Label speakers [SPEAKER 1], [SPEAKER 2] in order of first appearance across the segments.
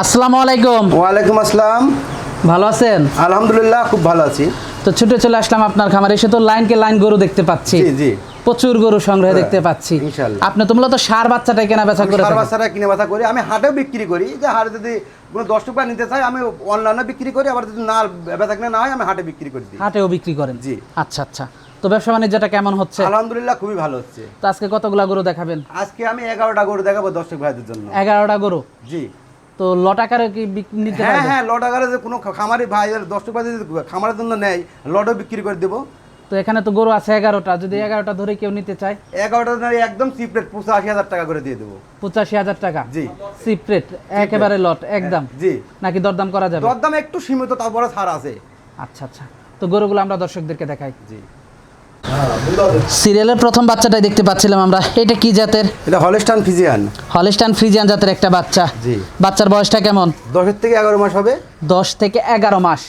[SPEAKER 1] আসসালামু আলাইকুম।
[SPEAKER 2] ওয়ালাইকুম আসসালাম।
[SPEAKER 1] ভালো আছেন?
[SPEAKER 2] আলহামদুলিল্লাহ খুব ভালো আছি।
[SPEAKER 1] তো ছুটে চলে আসলাম আপনার খামারে এসে তো লাইনকে লাইন গরু দেখতে পাচ্ছি।
[SPEAKER 2] জি জি।
[SPEAKER 1] প্রচুর গরু সংগ্রহে
[SPEAKER 2] হ্যাঁ,
[SPEAKER 1] দেখতে পাচ্ছি।
[SPEAKER 2] ইনশাআল্লাহ।
[SPEAKER 1] আপনি তো মূলত সার বাচ্চাটা কেনা বেচা করে
[SPEAKER 2] সার। বাচ্চারা কিনে বাছা করি। আমি হাটেও বিক্রি করি। যে হাটে যদি কোনো দশ টাকা নিতে চাই আমি অনলাইনে বিক্রি করি। আবার যদি না বেচা কিনা না হয় আমি হাটে বিক্রি করে দিই।
[SPEAKER 1] হাটেও বিক্রি করেন?
[SPEAKER 2] জি।
[SPEAKER 1] আচ্ছা আচ্ছা। তো ব্যবসা বাণিজ্যটা কেমন হচ্ছে?
[SPEAKER 2] আলহামদুলিল্লাহ খুবই ভালো হচ্ছে।
[SPEAKER 1] তো আজকে কতগুলা গরু দেখাবেন?
[SPEAKER 2] আজকে আমি এগারোটা গরু দেখাবো দর্শক ভাইদের জন্য।
[SPEAKER 1] এগারোটা গরু?
[SPEAKER 2] জি।
[SPEAKER 1] তো লট আকারে কি নিতে
[SPEAKER 2] হ্যাঁ হ্যাঁ লট আকারে যে কোনো খামারি ভাই দর্শক ভাই যদি খামারের জন্য নেয় লটও বিক্রি করে দেবো।
[SPEAKER 1] তো এখানে তো গরু আছে এগারোটা যদি এগারোটা ধরে কেউ নিতে চায়?
[SPEAKER 2] এগারোটা নারী একদম চিপ রেট পঁচাশি হাজার টাকা করে দিয়ে দেবো।
[SPEAKER 1] পঁচাশি হাজার টাকা?
[SPEAKER 2] জি।
[SPEAKER 1] সিপ্রেট একেবারে লট একদম?
[SPEAKER 2] জি।
[SPEAKER 1] নাকি দরদাম করা যাবে?
[SPEAKER 2] দরদাম একটু সীমিত তারপরে ছাড় আছে।
[SPEAKER 1] আচ্ছা আচ্ছা। তো গরুগুলো আমরা দর্শকদেরকে দেখাই।
[SPEAKER 2] জি।
[SPEAKER 1] সিরিয়ালের প্রথম বাচ্চাটাই দেখতে পাচ্ছিলাম আমরা। এটা কি জাতের?
[SPEAKER 2] এটা হলস্টান ফিজিয়ান।
[SPEAKER 1] হলিস্টান ফ্রিজিয়ান জাতের একটা বাচ্চা।
[SPEAKER 2] জি।
[SPEAKER 1] বাচ্চার বয়সটা কেমন?
[SPEAKER 2] দশের থেকে এগারো মাস হবে।
[SPEAKER 1] দশ থেকে এগারো মাস।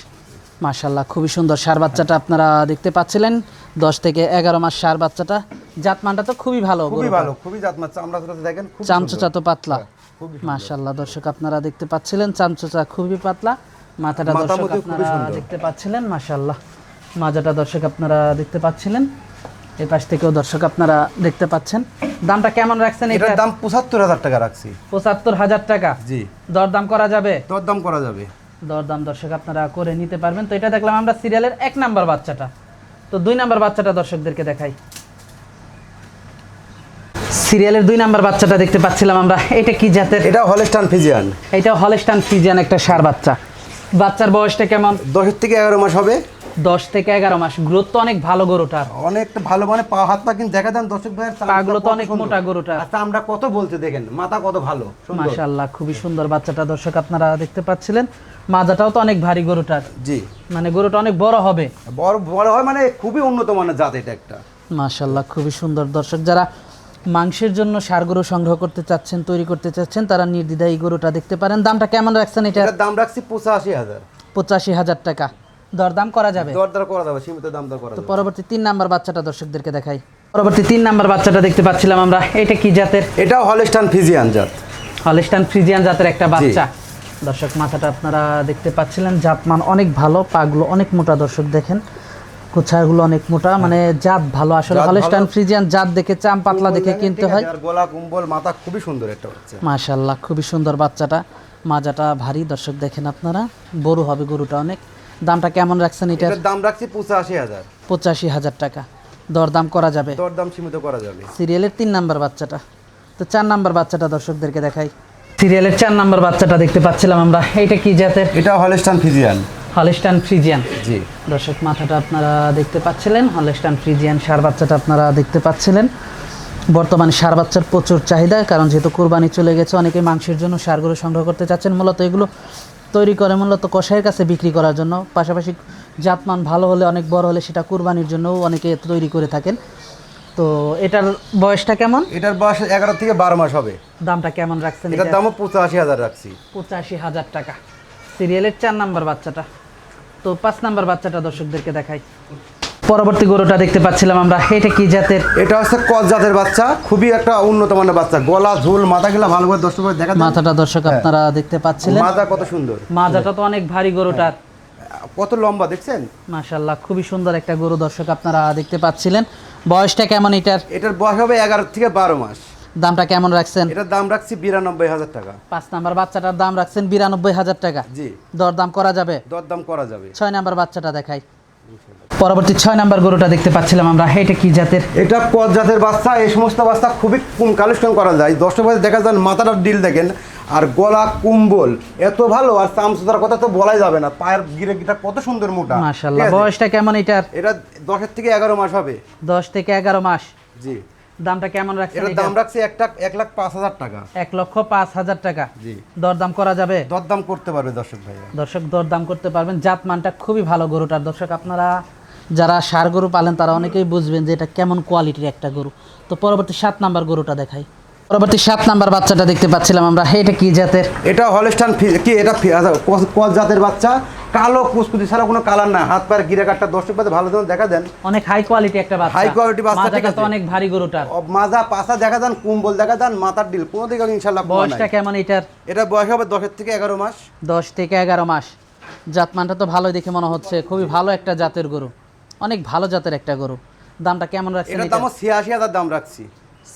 [SPEAKER 1] মাশাল্লাহ খুবই সুন্দর সার বাচ্চাটা আপনারা দেখতে পাচ্ছিলেন। দশ থেকে এগারো মাস সার বাচ্চাটা। জাতমানটা তো খুবই ভালো
[SPEAKER 2] খুবই ভালো খুবই জাতমান। চামড়া দেখেন খুব
[SPEAKER 1] চামচোচা তো পাতলা।
[SPEAKER 2] খুবই
[SPEAKER 1] মাশাল্লাহ দর্শক আপনারা দেখতে পাচ্ছিলেন চামচোচা খুবই পাতলা। মাথাটা
[SPEAKER 2] মাথা
[SPEAKER 1] দর্শক আপনারা দেখতে পাচ্ছিলেন মাশাল্লাহ মাজাটা দর্শক আপনারা দেখতে পাচ্ছিলেন। এই পাশ থেকেও দর্শক আপনারা দেখতে পাচ্ছেন। দামটা কেমন রাখছেন
[SPEAKER 2] এটার দাম পঁচাত্তর হাজার টাকা রাখছি।
[SPEAKER 1] পঁচাত্তর হাজার টাকা?
[SPEAKER 2] জি।
[SPEAKER 1] দরদাম করা যাবে?
[SPEAKER 2] তোর দাম করা যাবে।
[SPEAKER 1] দরদাম দর্শক আপনারা করে নিতে পারবেন। তো এটা দেখলাম আমরা সিরিয়ালের এক নাম্বার বাচ্চাটা। তো দুই নাম্বার বাচ্চাটা দর্শকদেরকে দেখাই। সিরিয়ালের দুই নাম্বার বাচ্চাটা দেখতে পাচ্ছিলাম আমরা। এটা কি জাতের?
[SPEAKER 2] এটা হলস্টান ফিজিয়ান।
[SPEAKER 1] এটা হলস্টান ফিজিয়ান একটা সার বাচ্চা। বাচ্চার বয়সটা কেমন?
[SPEAKER 2] দশের থেকে এগারো মাস হবে।
[SPEAKER 1] দশ থেকে এগারো মাস। গ্রোথ তো অনেক ভালো গরুটার।
[SPEAKER 2] অনেক ভালো মানে পা হাত পা কিন্তু দেখা দেন দর্শক ভাইয়ের
[SPEAKER 1] পাগুলো তো অনেক মোটা গরুটা
[SPEAKER 2] আর আমরা কত বলছে দেখেন মাথা কত ভালো
[SPEAKER 1] মাশাল্লাহ খুবই সুন্দর বাচ্চাটা দর্শক আপনারা দেখতে পাচ্ছিলেন। মাজাটাও তো অনেক ভারী গরুটার।
[SPEAKER 2] জি।
[SPEAKER 1] মানে গরুটা অনেক বড় হবে।
[SPEAKER 2] বড় বড় হয় মানে খুবই উন্নত মানের জাত এটা একটা।
[SPEAKER 1] মাশাল্লাহ খুবই সুন্দর। দর্শক যারা মাংসের জন্য সার গরু সংগ্রহ করতে চাচ্ছেন তৈরি করতে চাচ্ছেন তারা নির্দ্বিধায় এই গরুটা দেখতে পারেন। দামটা কেমন রাখছেন এটা?
[SPEAKER 2] দাম রাখছি পঁচাশি হাজার।
[SPEAKER 1] পঁচাশি হাজার টাকা। দরদাম করা যাবে।
[SPEAKER 2] দর দর করা যাবে সীমিত দাম দর করা
[SPEAKER 1] তো পরবর্তী তিন নাম্বার বাচ্চাটা দর্শকদেরকে দেখাই। পরবর্তী তিন নাম্বার বাচ্চাটা দেখতে পাচ্ছিলাম আমরা। এটা কি জাতের?
[SPEAKER 2] এটাও হলস্টান ফিজিয়ান জাত।
[SPEAKER 1] হলিস্টান ফ্রিজিয়ান জাতের একটা বাচ্চা। দর্শক মাথাটা আপনারা দেখতে পাচ্ছিলেন জাতমান অনেক ভালো পাগুলো অনেক মোটা দর্শক দেখেন। কোছাগুলো অনেক মোটা মানে জাত ভালো। আসলে
[SPEAKER 2] জাত
[SPEAKER 1] হলিস্টান ফ্রিজিয়ান জাত দেখে চাম পাতলা দেখে কিনতে হয়।
[SPEAKER 2] আর গলা কুম্বল মাথা খুবই সুন্দর একটা হচ্ছে
[SPEAKER 1] মাশাল্লাহ খুবই সুন্দর বাচ্চাটা। মাজাটা ভারী দর্শক দেখেন আপনারা। বড় হবে গরুটা অনেক। দামটা কেমন রাখছেন এটার
[SPEAKER 2] দাম রাখছি পঁচাশি হাজার।
[SPEAKER 1] পঁচাশি হাজার টাকা। দরদাম করা যাবে?
[SPEAKER 2] দর দাম সীমিত করা যাবে।
[SPEAKER 1] সিরিয়ালের তিন নাম্বার বাচ্চাটা। তো চার নাম্বার বাচ্চাটা দর্শকদেরকে দেখাই। সিরিয়ালের চার নাম্বার বাচ্চাটা দেখতে পাচ্ছিলাম আমরা। এটা কি জাতের?
[SPEAKER 2] এটা হলস্টান ফিজিয়ান
[SPEAKER 1] হলিস্টান ফ্রিজিয়ান।
[SPEAKER 2] জি।
[SPEAKER 1] দর্শক মাথাটা আপনারা দেখতে পাচ্ছিলেন। হলিস্টান ফ্রিজিয়ান সার বাচ্চাটা আপনারা দেখতে পাচ্ছিলেন। বর্তমানে সার বাচ্চার প্রচুর চাহিদা কারণ যেহেতু কোরবানি চলে গেছে অনেকে মাংসের জন্য সারগুলো সংগ্রহ করতে চাচ্ছেন। মূলত এগুলো তৈরি করে মূলত কষাইয়ের কাছে বিক্রি করার জন্য। পাশাপাশি জাতমান ভালো হলে অনেক বড় হলে সেটা কুরবানির জন্যও অনেকে তৈরি করে থাকেন। তো এটার বয়সটা কেমন?
[SPEAKER 2] এটার বয়স এগারো থেকে বারো মাস হবে।
[SPEAKER 1] দামটা কেমন রাখছেন
[SPEAKER 2] এটার? দামও পঁচাশি হাজার রাখছি।
[SPEAKER 1] পঁচাশি হাজার টাকা। সিরিয়ালের চার নাম্বার বাচ্চাটা। তো পাঁচ নাম্বার বাচ্চাটা দর্শকদেরকে দেখাই। পরবর্তী গরুটা দেখতে পাচ্ছিলাম আমরা। এটা কি জাতের?
[SPEAKER 2] এটা হচ্ছে কচ জাতের বাচ্চা খুবই একটা উন্নত মানের বাচ্চা। গলা ঝোল মাথা গুলা ভালো করে দর্শক দেখা
[SPEAKER 1] মাথাটা দর্শক আপনারা দেখতে পাচ্ছিলেন।
[SPEAKER 2] মাথা কত সুন্দর।
[SPEAKER 1] মাজাটা তো অনেক ভারী গরুটার।
[SPEAKER 2] কত লম্বা দেখছেন?
[SPEAKER 1] মাশাল্লাহ খুবই সুন্দর একটা গরু দর্শক আপনারা দেখতে পাচ্ছিলেন। বয়সটা কেমন এটার?
[SPEAKER 2] এটার বয়স হবে এগারো থেকে বারো মাস।
[SPEAKER 1] দামটা কেমন রাখছেন?
[SPEAKER 2] এটার দাম রাখছি বিরানব্বই হাজার টাকা।
[SPEAKER 1] পাঁচ নাম্বার বাচ্চাটার দাম রাখছেন বিরানব্বই হাজার টাকা।
[SPEAKER 2] জি।
[SPEAKER 1] দরদাম করা যাবে?
[SPEAKER 2] দরদাম করা যাবে।
[SPEAKER 1] ছয় নাম্বার বাচ্চাটা দেখাই। পরবর্তী ছয় নাম্বার গরুটা দেখতে পাচ্ছিলাম আমরা। এটা কি জাতের?
[SPEAKER 2] এটা কচ জাতের বাচ্চা। এই সমস্ত বাচ্চা খুবই কম কালেকশন করা যায়। দর্শক ভাই দেখা যান মাথাটার ডিল দেখেন। আর গলা কুম্বল এত ভালো আর চামচুতার কথা তো বলাই যাবে না। পায়ের গিরে গিটা কত সুন্দর মোটা। আছে?
[SPEAKER 1] বয়সটা কেমন এটার
[SPEAKER 2] এটা দশের থেকে এগারো মাস হবে।
[SPEAKER 1] দশ থেকে এগারো মাস।
[SPEAKER 2] জি।
[SPEAKER 1] দামটা কেমন রাখছেন
[SPEAKER 2] এটার? দাম রাখছি একটা এক লাখ পাঁচ হাজার টাকা।
[SPEAKER 1] এক লক্ষ পাঁচ হাজার টাকা।
[SPEAKER 2] জি।
[SPEAKER 1] দরদাম করা যাবে?
[SPEAKER 2] দরদাম করতে পারবে দর্শক ভাইয়া।
[SPEAKER 1] দর্শক দরদাম করতে পারবেন। জাত মানটা খুবই ভালো গরুটার। দর্শক আপনারা যারা সার গরু পালেন তারা অনেকেই বুঝবেন যে এটা কেমন কোয়ালিটির একটা গরু। তো পরবর্তী সাত নাম্বার গরুটা দেখাই। পরবর্তী সাত নাম্বার বাচ্চাটা দেখতে পাচ্ছিলাম আমরা। এটা কি জাতের?
[SPEAKER 2] এটা হলস্টান কি এটা আচ্ছা, কচ- জাতের বাচ্চা। কালো কুচকুচি ছাড়া কোনো কালার না। হাত পায়ের গিরা কাটটা দর্শক পাতে ভালো ধরুন দেখা দেন।
[SPEAKER 1] অনেক হাই কোয়ালিটি একটা বাচ্চা।
[SPEAKER 2] High quality বাচ্চা, ঠিক আছে।
[SPEAKER 1] অনেক ভারী গরুটার।
[SPEAKER 2] অ- মাজা পাশা দেখা যান কুম্বল দেখা যান মাথার ডিল। কোনো দিকে নাই।
[SPEAKER 1] বয়সটা কেমন এটার?
[SPEAKER 2] এটা বয়স হবে দশের থেকে এগারো মাস।
[SPEAKER 1] দশ থেকে এগারো মাস। জাতমানটা তো ভালোই দেখে মনে হচ্ছে। খুবই ভালো একটা জাতের গরু। অনেক ভালো জাতের একটা গরু। দামটা কেমন রাখছেন
[SPEAKER 2] এটার দামও ছিয়াশি হাজার দাম রাখছি।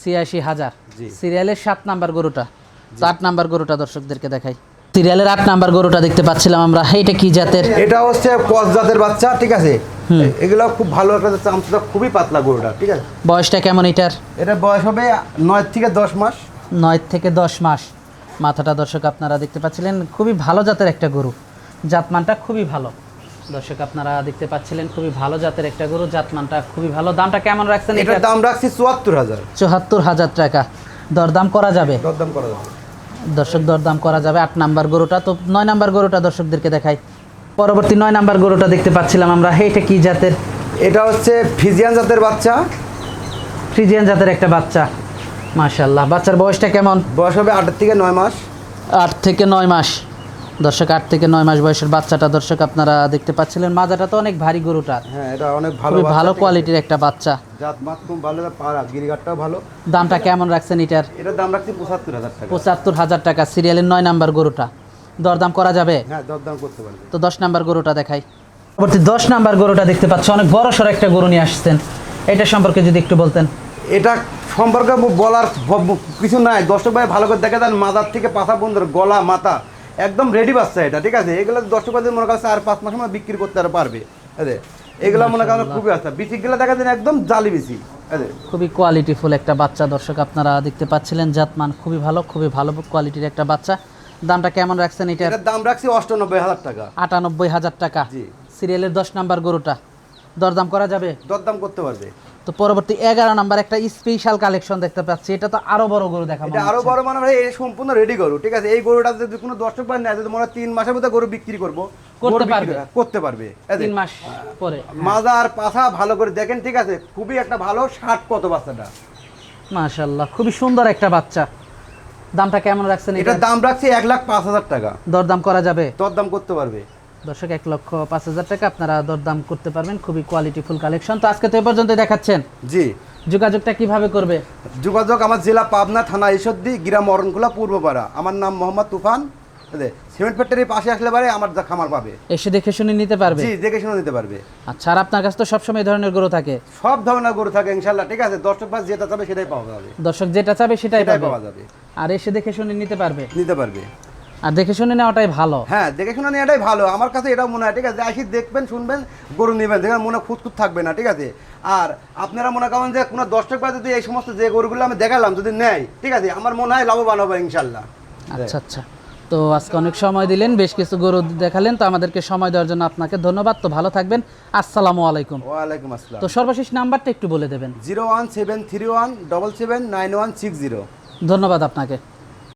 [SPEAKER 1] ছিয়াশি হাজার।
[SPEAKER 2] জি।
[SPEAKER 1] সিরিয়ালের সাত নাম্বার গরুটা। তো আট নাম্বার গরুটা দর্শকদেরকে দেখাই। সিরিয়ালের আট নাম্বার গরুটা দেখতে পাচ্ছিলাম আমরা। এইটা কি জাতের?
[SPEAKER 2] এটা হচ্ছে কস জাতের বাচ্চা ঠিক আছে? এগুলো খুব ভালো একটা চামচটা খুবই পাতলা গরুটা ঠিক আছে?
[SPEAKER 1] বয়সটা কেমন এটার?
[SPEAKER 2] এটা বয়স হবে নয় থেকে দশ মাস।
[SPEAKER 1] নয় থেকে দশ মাস। মাথাটা দর্শক আপনারা দেখতে পাচ্ছিলেন খুবই ভালো জাতের একটা গরু। জাতমানটা খুবই ভালো। দর্শক আপনারা দেখতে পাচ্ছিলেন খুবই ভালো জাতের একটা গরু জাতমানটা খুবই ভালো। দামটা কেমন রাখছেন
[SPEAKER 2] এটার
[SPEAKER 1] এটা
[SPEAKER 2] দাম রাখছি চুয়াত্তর হাজার।
[SPEAKER 1] চুয়াত্তর হাজার টাকা। দরদাম করা যাবে?
[SPEAKER 2] দরদাম করা যাবে।
[SPEAKER 1] দর্শক দরদাম করা যাবে। আট নাম্বার গরুটা তো নয় নাম্বার গরুটা দর্শকদেরকে দেখাই। পরবর্তী নয় নাম্বার গরুটা দেখতে পাচ্ছিলাম আমরা। এইটা কি জাতের?
[SPEAKER 2] এটা হচ্ছে ফিজিয়ান জাতের বাচ্চা।
[SPEAKER 1] ফ্রিজিয়ান জাতের একটা বাচ্চা। মাশাল্লাহ বাচ্চার বয়সটা কেমন?
[SPEAKER 2] বয়স হবে আটের থেকে নয় মাস।
[SPEAKER 1] আট থেকে নয় মাস। দর্শক আট থেকে নয় মাস বয়সের বাচ্চাটা দর্শক আপনারা দেখতে পাচ্ছিলেন। মাজাটা তো অনেক ভারী গরুটার
[SPEAKER 2] হ্যাঁ এটা অনেক ভালো
[SPEAKER 1] ভালো কোয়ালিটির একটা বাচ্চা।
[SPEAKER 2] জাত মাত খুব ভালো পাড়া গিরিঘাটটাও ভালো।
[SPEAKER 1] দামটা কেমন রাখছেন এটার?
[SPEAKER 2] এটার দাম রাখছি পঁচাত্তর হাজার টাকা।
[SPEAKER 1] পঁচাত্তর হাজার টাকা। সিরিয়ালের নয় নাম্বার গরুটা। দরদাম করা যাবে?
[SPEAKER 2] হ্যাঁ দরদাম করতে পারবে।
[SPEAKER 1] তো দশ নাম্বার গরুটা দেখাই। পরবর্তী দশ নাম্বার গরুটা দেখতে পাচ্ছ। অনেক বড় সড়ো একটা গরু নিয়ে আসছেন। এটা সম্পর্কে যদি একটু বলতেন।
[SPEAKER 2] এটা সম্পর্কে বলার কিছু নাই। দর্শক ভাই ভালো করে দেখা দেন। মাথার থেকে পাতা বন্ধুর গলা মাথা। একদম রেডি বাচ্চা এটা ঠিক আছে? এগুলো দর্শক মনে করছে আর পাঁচ মাসের মধ্যে বিক্রি করতে আর পারবে এগুলো মনে করেন খুবই আচ্ছা বিচিগুলো দেখা দেন একদম জালি বিচি আরে
[SPEAKER 1] খুবই কোয়ালিটিফুল একটা বাচ্চা দর্শক আপনারা দেখতে পাচ্ছিলেন জাতমান খুবই ভালো খুবই ভালো কোয়ালিটির একটা বাচ্চা। দামটা কেমন রাখছেন
[SPEAKER 2] এটা? দাম রাখছি অষ্টানব্বই হাজার টাকা।
[SPEAKER 1] আটানব্বই হাজার টাকা।
[SPEAKER 2] জি।
[SPEAKER 1] সিরিয়ালের দশ নাম্বার গরুটা। দরদাম করা যাবে?
[SPEAKER 2] দরদাম করতে পারবে।
[SPEAKER 1] তো পরবর্তী এগারো নাম্বার একটা স্পেশাল কালেকশন দেখতে পাচ্ছি। এটা তো আরও বড় গরু দেখা
[SPEAKER 2] এটা আরও বড় মানে ভাই এই সম্পূর্ণ রেডি গরু ঠিক আছে? এই গরুটা যদি কোনো দর্শক ভাই নেয় যদি মনে হয় তিন মাসের মধ্যে গরু বিক্রি করব।
[SPEAKER 1] করতে পারবে।
[SPEAKER 2] করতে পারবে।
[SPEAKER 1] তিন মাস পরে।
[SPEAKER 2] মাজা আর পাছা ভালো করে দেখেন ঠিক আছে? খুবই একটা ভালো ষাট কত বাচ্চাটা।
[SPEAKER 1] মাশাল্লাহ খুবই সুন্দর একটা বাচ্চা। দামটা কেমন রাখছেন এটা?
[SPEAKER 2] এটার দাম রাখছি এক লাখ পাঁচ হাজার টাকা।
[SPEAKER 1] দরদাম করা যাবে?
[SPEAKER 2] দরদাম করতে পারবে।
[SPEAKER 1] দর্শক এক লক্ষ পাঁচ হাজার টাকা আপনারা দরদাম করতে পারবেন। খুবই কোয়ালিটিফুল কালেকশন তো আজকে তো এ পর্যন্ত দেখাচ্ছেন।
[SPEAKER 2] জি।
[SPEAKER 1] যোগাযোগটা কীভাবে করবে?
[SPEAKER 2] যোগাযোগ আমার জেলা পাবনা থানা ঈশ্বরদী গ্রাম অরণকুলা পূর্বপাড়া। আমার নাম মোহাম্মদ তুফান। সিমেন্ট ফ্যাক্টরির পাশে আসলে পারে আমার যা খামার পাবে।
[SPEAKER 1] এসে দেখে শুনে নিতে পারবে?
[SPEAKER 2] জি দেখে শুনে নিতে পারবে।
[SPEAKER 1] আচ্ছা আর আপনার কাছে তো সবসময় এই ধরনের গরু থাকে?
[SPEAKER 2] সব ধরনের গরু থাকে ইনশাল্লাহ। ঠিক আছে দর্শক পাশ যেটা চাবে সেটাই পাওয়া যাবে।
[SPEAKER 1] দর্শক যেটা চাবে সেটাই
[SPEAKER 2] পাওয়া যাবে।
[SPEAKER 1] আর এসে দেখে শুনে নিতে পারবে?
[SPEAKER 2] নিতে পারবে।
[SPEAKER 1] আর দেখে শুনে নেওয়াটাই ভালো।
[SPEAKER 2] হ্যাঁ দেখে শুনে নিয়ে এটাই ভালো। আমার কাছে এটাও মনে হয় ঠিক আছে? আসি দেখবেন শুনবেন গরু নেবেন। দেখবেন মনে খুঁতখুত থাকবে না ঠিক আছে? আর আপনারা মনে করেন যে কোনো দর্শক পায় যদি এই সমস্ত যে গরুগুলো আমি দেখালাম যদি নেয় ঠিক আছে? আমার মনে হয় লাভবান হবে ইনশাল্লাহ।
[SPEAKER 1] আচ্ছা আচ্ছা। তো আজকে অনেক সময় দিলেন বেশ কিছু গরু দেখালেন তো আমাদেরকে সময় দেওয়ার জন্য আপনাকে ধন্যবাদ। তো ভালো থাকবেন। আসসালামু আলাইকুম।
[SPEAKER 2] ওয়ালাইকুম আসসালাম।
[SPEAKER 1] তো সর্বশেষ নাম্বারটা একটু বলে দেবেন।
[SPEAKER 2] Zero one seven three one double seven nine one six zero.
[SPEAKER 1] ধন্যবাদ আপনাকে।